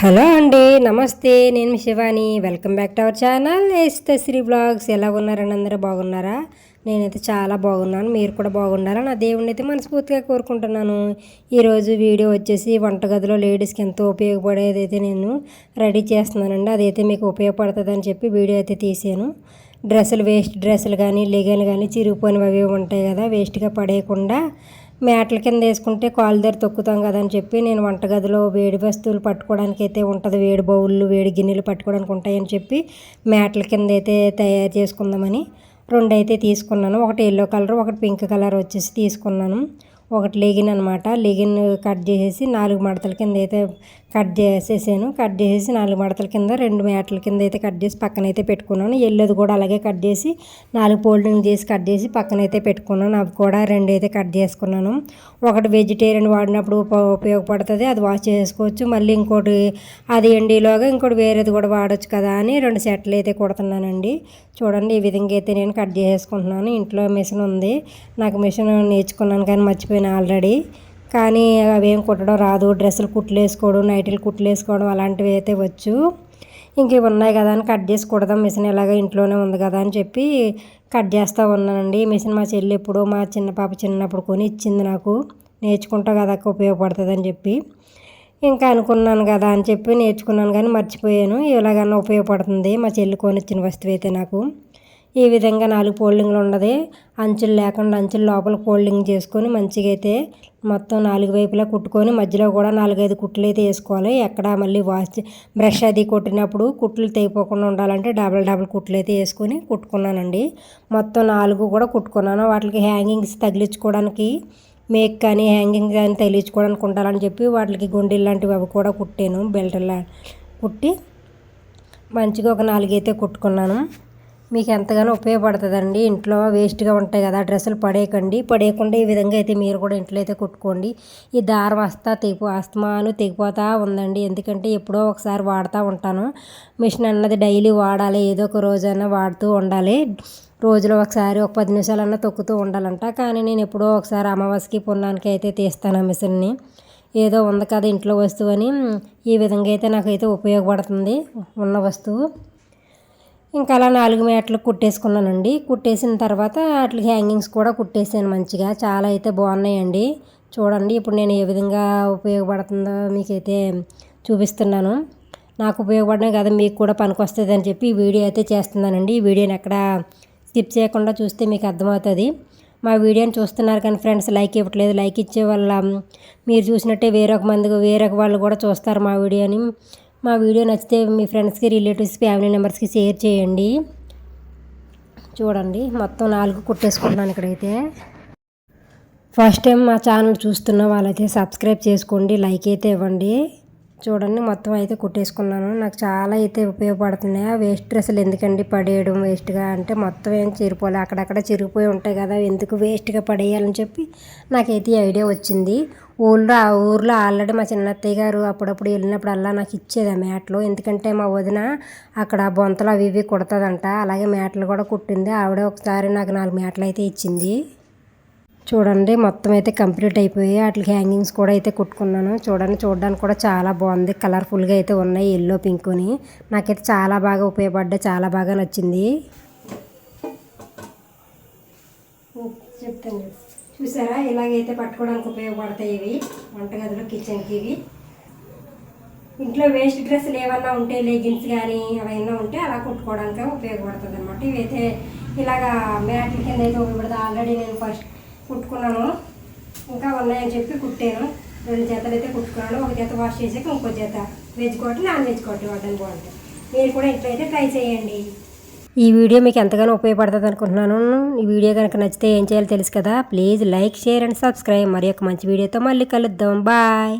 Hello అండి నమస్తే నేను Shivani. Welcome back to our channel. Sri blogs. ఎలా ఉన్నారని అందరూ? బాగున్నారా? నేనైతే చాలా బాగున్నాను. మీరు కూడా బాగుండాలని నా దేవుడిని అయితే మనస్ఫూర్తిగా కోరుకుంటున్నాను. ఈరోజు వీడియో వచ్చేసి వంటగదిలో లేడీస్కి ఎంతో ఉపయోగపడేది అయితే నేను రెడీ చేస్తున్నానండి. అదైతే మీకు ఉపయోగపడుతుంది అని చెప్పి వీడియో అయితే తీసాను డ్రెస్సులు వేస్ట్ డ్రెస్సులు కానీ లెగన్ కానీ చిరిగిపోయినవి అవి ఉంటాయి కదా వేస్ట్గా పడేయకుండా మేటల కింద వేసుకుంటే కాలు దగ్గర తొక్కుతాం కదా అని చెప్పి నేను వంటగదిలో వేడి వస్తువులు పట్టుకోవడానికి అయితే ఉంటుంది వేడి బౌళ్ళు వేడి గిన్నెలు పట్టుకోవడానికి ఉంటాయని చెప్పి మేటల కింద అయితే తయారు చేసుకుందామని రెండు అయితే తీసుకున్నాను. ఒకటి ఎల్లో కలర్ ఒకటి పింక్ కలర్ వచ్చేసి తీసుకున్నాను. ఒకటి లెగిన్ అనమాట లెగిన్ కట్ చేసేసి నాలుగు మడతల కింద అయితే కట్ చేసేసాను. కట్ చేసేసి నాలుగు మడతల కింద రెండు మేటల కింద అయితే కట్ చేసి పక్కన అయితే పెట్టుకున్నాను. ఎల్లది కూడా అలాగే కట్ చేసి నాలుగు ఫోల్డింగ్ చేసి కట్ చేసి పక్కన అయితే పెట్టుకున్నాను. అవి కూడా రెండు అయితే కట్ చేసుకున్నాను. ఒకటి వెజిటేరియన్ వాడినప్పుడు ఉపయోగపడుతుంది. అది వాష్ చేసుకోవచ్చు. మళ్ళీ ఇంకోటి అది ఎండిలోగా ఇంకోటి వేరేది కూడా వాడచ్చు కదా అని రెండు సెట్లు అయితే కుడుతున్నానండి. చూడండి ఈ విధంగా అయితే నేను కట్ చేసుకుంటున్నాను. ఇంట్లో మిషన్ ఉంది. నాకు మిషన్ నేర్చుకున్నాను కానీ మర్చిపోయాను. ఆల్రెడీ. కానీ అవేం కుట్టడం రాదు. డ్రెస్సులు కుట్లు వేసుకోవడం నైటీలు కుట్లు వేసుకోవడం అలాంటివి అయితే వచ్చు. ఇంక ఇవి ఉన్నాయి కదా అని కట్ చేసి కుడదాం. మిషన్ ఇలాగ ఇంట్లోనే ఉంది కదా అని చెప్పి కట్ చేస్తూ ఉన్నానండి. మిషన్ మా చెల్లి ఎప్పుడు మా చిన్న పాప చిన్నప్పుడు కొని ఇచ్చింది నాకు. నేర్చుకుంటా కదా ఉపయోగపడుతుంది అని చెప్పి. ఇంకా అనుకున్నాను కదా అని చెప్పి నేర్చుకున్నాను కానీ మర్చిపోయాను. ఎలాగన్నా ఉపయోగపడుతుంది. మా చెల్లి కొనిచ్చిన వస్తువు అయితే నాకు. ఈ విధంగా నాలుగు ఫోల్డింగ్లు ఉన్నది. అంచులు లేకుండా అంచులు లోపల ఫోల్డింగ్ చేసుకొని మంచిగా అయితే మొత్తం నాలుగు వైపులా కుట్టుకొని మధ్యలో కూడా నాలుగైదు కుట్లు అయితే వేసుకోవాలి. ఎక్కడ మళ్ళీ వాష్ బ్రష్ అది కొట్టినప్పుడు కుట్లు తెగిపోకుండా ఉండాలంటే డబల్ డబల్ కుట్లు అయితే వేసుకొని కుట్టుకున్నానండి. మొత్తం నాలుగు కూడా కుట్టుకున్నాను. వాటికి హ్యాంగింగ్స్ తగిలించుకోవడానికి మేక్ కానీ హ్యాంగింగ్ కానీ తగిలించుకోవడానికి ఉండాలని చెప్పి వాటికి గుండెలు లాంటివి అవి కూడా కుట్టాను. బెల్ట్లా కుట్టి మంచిగా ఒక నాలుగైతే కుట్టుకున్నాను. మీకు ఎంతగానో ఉపయోగపడుతుందండి. ఇంట్లో వేస్ట్గా ఉంటాయి కదా డ్రెస్సులు పడేయకండి. పడేయకుండా ఈ విధంగా అయితే మీరు కూడా ఇంట్లో అయితే కుట్టుకోండి. ఈ దారం అస్తా తెగిపో అస్తమాను తెగిపోతూ ఉందండి. ఎందుకంటే ఎప్పుడో ఒకసారి వాడుతూ ఉంటాను. మిషన్ అన్నది డైలీ వాడాలి. ఏదో ఒక రోజైనా వాడుతూ ఉండాలి. రోజులో ఒకసారి ఒక పది నిమిషాలన్నా తొక్కుతూ ఉండాలంట. కానీ నేను ఎప్పుడో ఒకసారి అమావాస్యకి పున్నానికి అయితే తీస్తాను ఆ మిషన్ని. ఏదో ఉంది కదా ఇంట్లో వస్తువు అని. ఈ విధంగా అయితే నాకైతే ఉపయోగపడుతుంది ఉన్న వస్తువు. ఇంకా అలా నాలుగు మీటర్లు కుట్టేసుకున్నానండి. కుట్టేసిన తర్వాత వాటికి హ్యాంగింగ్స్ కూడా కుట్టేసాను మంచిగా. చాలా అయితే బాగున్నాయండి. చూడండి ఇప్పుడు నేను ఏ విధంగా ఉపయోగపడుతుందో మీకైతే చూపిస్తున్నాను. నాకు ఉపయోగపడినా కదా మీకు కూడా పనికొస్తుంది అని చెప్పి ఈ వీడియో అయితే చేస్తున్నానండి. ఈ వీడియోని ఎక్కడ స్కిప్ చేయకుండా చూస్తే మీకు అర్థమవుతుంది. మా వీడియోని చూస్తున్నారు కానీ ఫ్రెండ్స్ లైక్ ఇవ్వట్లేదు. లైక్ ఇచ్చే వల్ల మీరు చూసినట్టే వేరొక మంది వేరొక వాళ్ళు కూడా చూస్తారు మా వీడియోని. మా వీడియో నచ్చితే మీ ఫ్రెండ్స్కి రిలేటివ్స్ ఫ్యామిలీ మెంబర్స్కి షేర్ చేయండి. చూడండి మొత్తం నాలుగు కుట్టేసుకుంటున్నాను ఇక్కడైతే. ఫస్ట్ టైం మా ఛానల్ చూస్తున్న వాళ్ళైతే సబ్స్క్రైబ్ చేసుకోండి లైక్ అయితే ఇవ్వండి. చూడండి మొత్తం అయితే కుట్టేసుకున్నాను. నాకు చాలా అయితే ఉపయోగపడుతున్నాయి. ఆ వేస్ట్ డ్రెస్సులు ఎందుకండి పడేయడం వేస్ట్గా అంటే మొత్తం ఏం చిరిపోలే అక్కడక్కడ చిరిగిపోయి ఉంటాయి కదా ఎందుకు వేస్ట్గా పడేయాలని చెప్పి నాకైతే ఈ ఐడియా వచ్చింది. ఊళ్ళో ఆ ఊర్లో ఆల్రెడీ మా చిన్నత్తయ్య గారు అప్పుడప్పుడు వెళ్ళినప్పుడు అలా నాకు ఇచ్చేది ఆ మ్యాట్లు. ఎందుకంటే మా వదిన అక్కడ బొంతలు అవి ఇవి కుడుతుందంట. అలాగే మ్యాట్లు కూడా కుట్టింది. ఆవిడ ఒకసారి నాకు నాలుగు మ్యాట్లు అయితే ఇచ్చింది. చూడండి మొత్తం అయితే కంప్లీట్ అయిపోయాయి వాటికి హ్యాంగింగ్స్ కూడా అయితే కుట్టుకున్నాను. చూడండి చూడడానికి కూడా చాలా బాగుంది. కలర్ఫుల్గా అయితే ఉన్నాయి ఎల్లో పింక్ని నాకైతే చాలా బాగా ఉపయోగపడ్డా చాలా బాగా నచ్చింది. చెప్తాను. చూసారా? ఇలాగైతే పట్టుకోవడానికి ఉపయోగపడతాయి ఇవి. వంటగదిలో కిచెన్కి ఇవి. ఇంట్లో వేస్ట్ డ్రెస్సులు ఏమన్నా ఉంటే లెగిన్స్ కానీ అవన్నీ ఉంటే అలా కుట్టుకోవడానికి ఉపయోగపడుతుంది అనమాట ఇవైతే ఇలాగా మ్యాట్ల కింద అయితే ఉపయోగపడుతుంది ఆల్రెడీ నేను ఫస్ట్ కుట్టుకున్నాను. ఇంకా ఉన్నాయని చెప్పి కుట్టాను. రెండు జతలు అయితే కుట్టుకున్నాను. ఒక జత వాష్ చేసాక ఇంకో జత వెజ్ కోటి నాన్ వెజ్ కోటి వాడని బాగుంటాయి మీరు కూడా ఇంట్లో అయితే ట్రై చేయండి. ఈ వీడియో మీకు ఎంతగానో ఉపయోగపడుతుంది అనుకుంటున్నాను. ఈ వీడియో కనుక నచ్చితే ఏం చేయాలో తెలుసు కదా. Please like share and subscribe. మరి ఒక మంచి వీడియోతో మళ్ళీ కలుద్దాం. బాయ్.